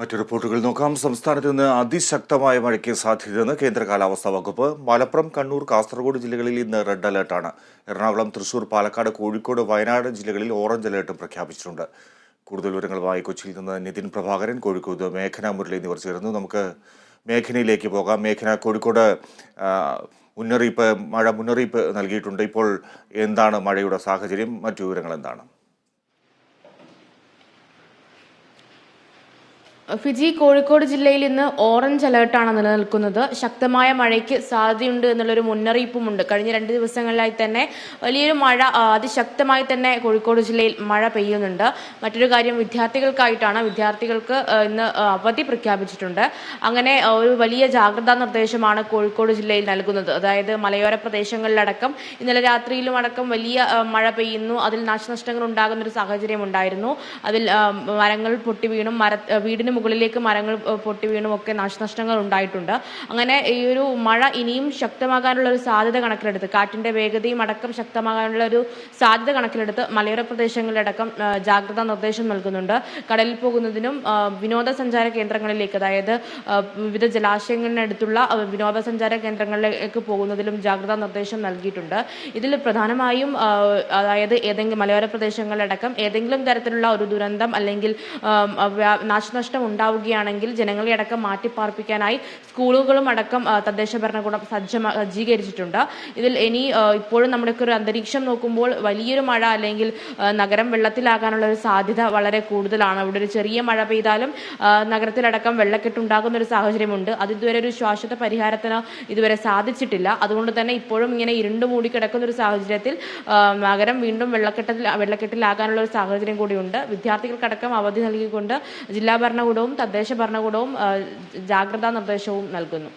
മറ്റു റിപ്പോർട്ടുകൾ നോക്കാം. സംസ്ഥാനത്ത് ഇന്ന് അതിശക്തമായ മഴയ്ക്ക് സാധ്യതയെന്ന് കേന്ദ്ര കാലാവസ്ഥാ വകുപ്പ്. മലപ്പുറം കണ്ണൂർ കാസർഗോഡ് ജില്ലകളിൽ ഇന്ന് റെഡ് അലർട്ടാണ്. എറണാകുളം തൃശൂർ പാലക്കാട് കോഴിക്കോട് വയനാട് ജില്ലകളിൽ ഓറഞ്ച് അലർട്ടും പ്രഖ്യാപിച്ചിട്ടുണ്ട്. കൂടുതൽ വിവരങ്ങളുമായി കൊച്ചിയിൽ നിന്ന് നിതിൻ പ്രഭാകരൻ കോഴിക്കോട് മേഘന മുരളി എന്നിവർ ചേർന്നു നമുക്ക് മേഘനയിലേക്ക് പോകാം. മേഘന കോഴിക്കോട് മുന്നറിയിപ്പ് മഴ മുന്നറിയിപ്പ് നൽകിയിട്ടുണ്ട്. ഇപ്പോൾ എന്താണ് മഴയുടെ സാഹചര്യം? മറ്റു വിവരങ്ങൾ എന്താണ്? ഫിജി കോഴിക്കോട് ജില്ലയിൽ ഇന്ന് ഓറഞ്ച് അലേർട്ടാണ് നിലനിൽക്കുന്നത്. ശക്തമായ മഴയ്ക്ക് സാധ്യതയുണ്ട് എന്നുള്ളൊരു മുന്നറിയിപ്പുമുണ്ട്. കഴിഞ്ഞ രണ്ട് ദിവസങ്ങളിലായി തന്നെ വലിയൊരു മഴ അതിശക്തമായി തന്നെ കോഴിക്കോട് ജില്ലയിൽ മഴ പെയ്യുന്നുണ്ട്. മറ്റൊരു കാര്യം വിദ്യാർത്ഥികൾക്കായിട്ടാണ്. വിദ്യാർത്ഥികൾക്ക് ഇന്ന് അവധി പ്രഖ്യാപിച്ചിട്ടുണ്ട്. അങ്ങനെ ഒരു വലിയ ജാഗ്രതാ നിർദ്ദേശമാണ് കോഴിക്കോട് ജില്ലയിൽ നൽകുന്നത്. അതായത് മലയോര പ്രദേശങ്ങളിലടക്കം ഇന്നലെ രാത്രിയിലും അടക്കം വലിയ മഴ പെയ്യുന്നു. അതിൽ നാശനഷ്ടങ്ങൾ ഉണ്ടാകുന്ന ഒരു സാഹചര്യം ഉണ്ടായിരുന്നു അതിൽ മരങ്ങൾ പൊട്ടി വീണും മര വീടിന് മുകളിലേക്ക് മരങ്ങൾ പൊട്ടി വീണും ഒക്കെ നാശനഷ്ടങ്ങൾ ഉണ്ടായിട്ടുണ്ട്. അങ്ങനെ ഈ ഒരു മഴ ഇനിയും ശക്തമാകാനുള്ള ഒരു സാധ്യത കണക്കിലെടുത്ത് കാറ്റിന്റെ വേഗതയും അടക്കം ശക്തമാകാനുള്ള ഒരു സാധ്യത കണക്കിലെടുത്ത് മലയോര പ്രദേശങ്ങളിലടക്കം ജാഗ്രതാ നിർദ്ദേശം നൽകുന്നുണ്ട്. കടലിൽ പോകുന്നതിനും വിനോദസഞ്ചാര കേന്ദ്രങ്ങളിലേക്ക് അതായത് വിവിധ ജലാശയങ്ങളിനടുത്തുള്ള വിനോദസഞ്ചാര കേന്ദ്രങ്ങളിലേക്ക് പോകുന്നതിലും ജാഗ്രതാ നിർദ്ദേശം നൽകിയിട്ടുണ്ട്. ഇതിൽ പ്രധാനമായും അതായത് ഏതെങ്കിലും മലയോര പ്രദേശങ്ങളിലടക്കം ഏതെങ്കിലും തരത്തിലുള്ള ഒരു ദുരന്തം അല്ലെങ്കിൽ ആം, നാശനഷ്ടം ഉണ്ടാവുകയാണെങ്കിൽ ജനങ്ങളെ അടക്കം മാറ്റിപ്പാർപ്പിക്കാനായി സ്കൂളുകളും അടക്കം തദ്ദേശ ഭരണകൂടം സജ്ജമാ സജ്ജീകരിച്ചിട്ടുണ്ട്. ഇതിൽ ഇനി ഇപ്പോഴും നമ്മുടെയൊക്കെ ഒരു അന്തരീക്ഷം നോക്കുമ്പോൾ വലിയൊരു മഴ അല്ലെങ്കിൽ നഗരം വെള്ളത്തിലാകാനുള്ള ഒരു സാധ്യത വളരെ കൂടുതലാണ്. ഇവിടെ ഒരു ചെറിയ മഴ പെയ്താലും നഗരത്തിലടക്കം വെള്ളക്കെട്ടുണ്ടാകുന്ന ഒരു സാഹചര്യമുണ്ട്. അത് ഇതുവരെ ഒരു ശാശ്വത പരിഹാരത്തിന് ഇതുവരെ സാധിച്ചിട്ടില്ല. അതുകൊണ്ട് തന്നെ ഇപ്പോഴും ഇങ്ങനെ ഇരുണ്ടു മൂടി കിടക്കുന്ന ഒരു സാഹചര്യത്തിൽ നഗരം വീണ്ടും വെള്ളക്കെട്ടിൽ വെള്ളക്കെട്ടിലാകാനുള്ള ഒരു സാഹചര്യം കൂടിയുണ്ട്. വിദ്യാർത്ഥികൾക്കടക്കം അവധി നൽകിക്കൊണ്ട് ജില്ലാ ഭരണകൂടവും തദ്ദേശ ഭരണകൂടവും ജാഗ്രതാ നിർദ്ദേശവും നൽകുന്നു.